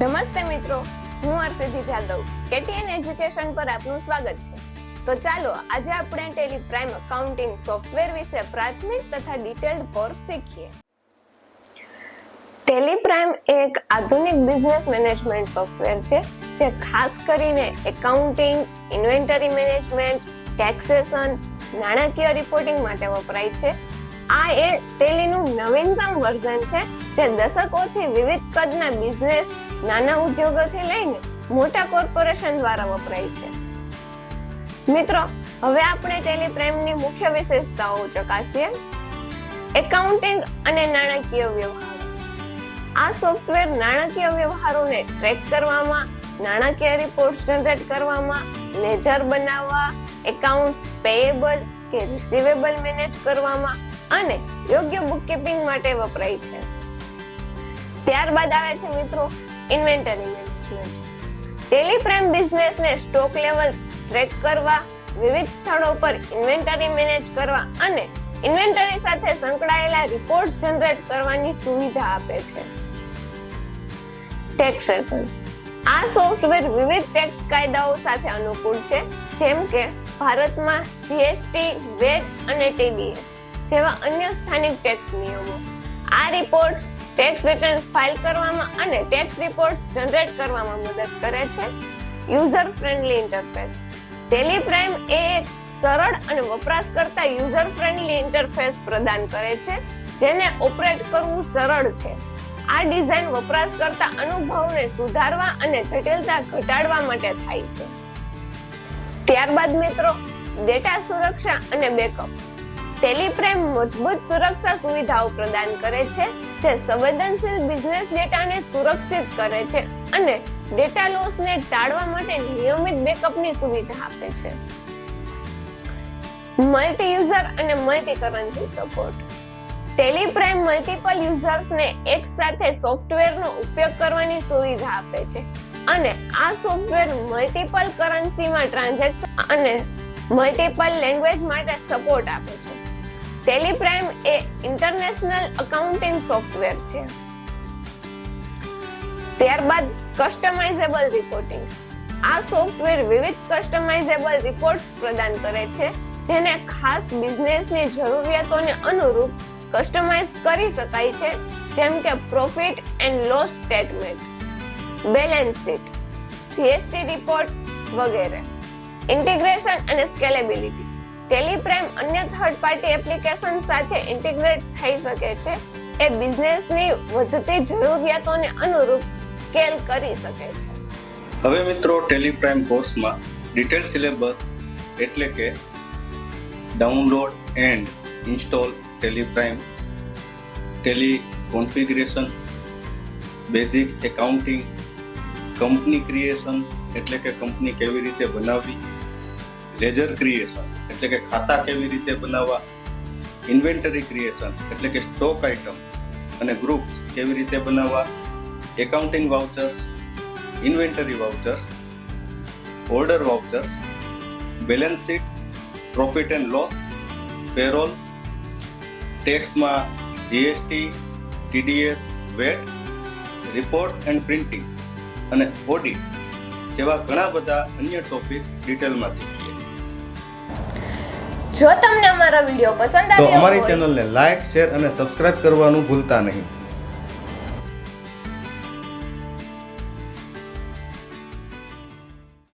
નમસ્તે મિત્રો, હું હર્ષિધિ જાદવ, કેટીએન એજ્યુકેશન પર આપનું સ્વાગત છે. તો ચાલો, આજે આપણે ટેલી પ્રાઇમ અકાઉન્ટિંગ સોફ્ટવેર વિશે પ્રાથમિક તથા ડિટેલ્ડ કોર્સ શીખીએ. ટેલી પ્રાઇમ એક આધુનિક બિઝનેસ મેનેજમેન્ટ સોફ્ટવેર છે, જે ખાસ કરીને એકાઉન્ટિંગ, ઇન્વેન્ટરી મેનેજમેન્ટ, ટેક્સેશન, નાણાકીય રિપોર્ટિંગ માટે વપરાય છે. આ એ ટેલીનું નવીનતમ વર્ઝન છે, જે દશકોથી વિવિધ કદના બિઝનેસ નાના ઉદ્યોગોથી લઈને મોટા કોર્પોરેશન દ્વારા વપરાય છે. મિત્રો, હવે આપણે ટેલી પ્રેમની મુખ્ય વિશેષતાઓ ચકાસીએ. એકાઉન્ટિંગ અને નાણાકીય વ્યવહારો. આ સોફ્ટવેર નાણાકીય વ્યવહારોને ટ્રેક કરવામાં, નાણાકીય રિપોર્ટ જનરેટ કરવામાં લેજર બનાવવા એકાઉન્ટ્સ પેએબલ કે રિસીવેબલ મેનેજ કરવામાં અને યોગ્ય બુકકીપિંગ માટે વપરાય છે. ત્યારબાદ આવે છે મિત્રો ઇન્વેન્ટરી મેનેજમેન્ટ ટેલિફ્રેમ બિઝનેસને સ્ટોક લેવલ્સ ટ્રેક કરવા, વિવિધ સ્થળો પર ઇન્વેન્ટરી મેનેજ કરવા અને ઇન્વેન્ટરી સાથે સંકળાયેલા રિપોર્ટ્સ જનરેટ કરવાની સુવિધા આપે છે. ટેક્સેશન આ સોફ્ટવેર વિવિધ ટેક્સ કાયદાઓ સાથે અનુકૂળ છે, જેમ કે ભારતમાં જીએસટી વેટ અને ટીડીએસ જેવા અન્ય સ્થાનિક ટેક્સ નિયમો. આ રિપોર્ટ્સ ટેક્સ રિટર્ન ફાઇલ કરવામાં અને ટેક્સ રિપોર્ટ્સ જનરેટ કરવામાં મદદ કરે છે. યુઝર ફ્રેન્ડલી ઇન્ટરફેસ ટેલિપ્રાઇમ એ એક સરળ અને વપરાશકર્તા યુઝર ફ્રેન્ડલી ઇન્ટરફેસ પ્રદાન કરે છે, જેને ઓપરેટ કરવું સરળ છે. આ ડિઝાઇન વપરાશકર્તા અનુભવને સુધારવા અને જટિલતા ઘટાડવા માટે થાય છે. ત્યારબાદ મિત્રો ડેટા સુરક્ષા અને બેકઅપ ટેલિપ્રાઇમ મજબૂત સુરક્ષા સુવિધાઓ પ્રદાન કરે છે, જે સંવેદનશીલ બિઝનેસ ડેટાને સુરક્ષિત કરે છે અને ડેટા લોસને ટાળવા માટે નિયમિત બેકઅપની સુવિધા આપે છે. મલ્ટી યુઝર અને multi currency support. TallyPrime multiple યુઝર્સને એક સાથે સોફ્ટવેરનો ઉપયોગ કરવાની સુવિધા આપે છે અને આ સોફ્ટવેર મલ્ટીપલ કરન્સીમાં ટ્રાન્ઝેક્શન અને મલ્ટીપલ લેંગ્વેજ માટે સપોર્ટ આપે છે. ટેલિપ્રાઇમ એ ઇન્ટરનેશનલ અકાઉન્ટિંગ સોફ્ટવેર છે. ત્યારબાદ કસ્ટમાઇઝેબલ રિપોર્ટિંગ આ સોફ્ટવેર વિવિધ કસ્ટમાઇઝેબલ રિપોર્ટ્સ પ્રદાન કરે છે, જેને ખાસ બિઝનેસની જરૂરિયાતોને અનુરૂપ કસ્ટમાઇઝ કરી શકાય છે, જેમ કે profit and loss statement balance sheet GST report વગેરે. ઇન્ટિગ્રેશન અને સ્કેલેબિલિટી ટેલિપ્રાઇમ અન્ય થર્ડ પાર્ટી એપ્લિકેશન સાથે ઇન્ટિગ્રેટ થઈ શકે છે. એ બિઝનેસની વધતી જરૂરિયાતોને અનુરૂપ સ્કેલ કરી શકે છે. હવે મિત્રો ટેલિપ્રાઇમ કોર્સમાં ડિટેલ સિલેબસ એટલે કે download and install TallyPrime Tally configuration basic accounting company creation એટલે કે કંપની કેવી રીતે બનાવવી લેજર ક્રિએશન, એટલે કે ખાતા કેવી રીતે બનાવવા, ઇન્વેન્ટરી ક્રિએશન, એટલે કે સ્ટોક આઇટમ અને ગ્રુપ્સ કેવી રીતે બનાવવા, accounting vouchers, inventory vouchers, order vouchers, balance sheet, profit and loss, payroll, ટેક્સમાં GST, TDS, VAT, reports and printing અને ઓડિટ જેવા ઘણા બધા અન્ય ટોપિક્સ ડિટેલમાં શીખીએ. જો તમને અમારો વીડિયો પસંદ તો અમારી ચેનલને લાઈક શેર અને સબસ્ક્રાઇબ કરવાનું ભૂલતા નહીં.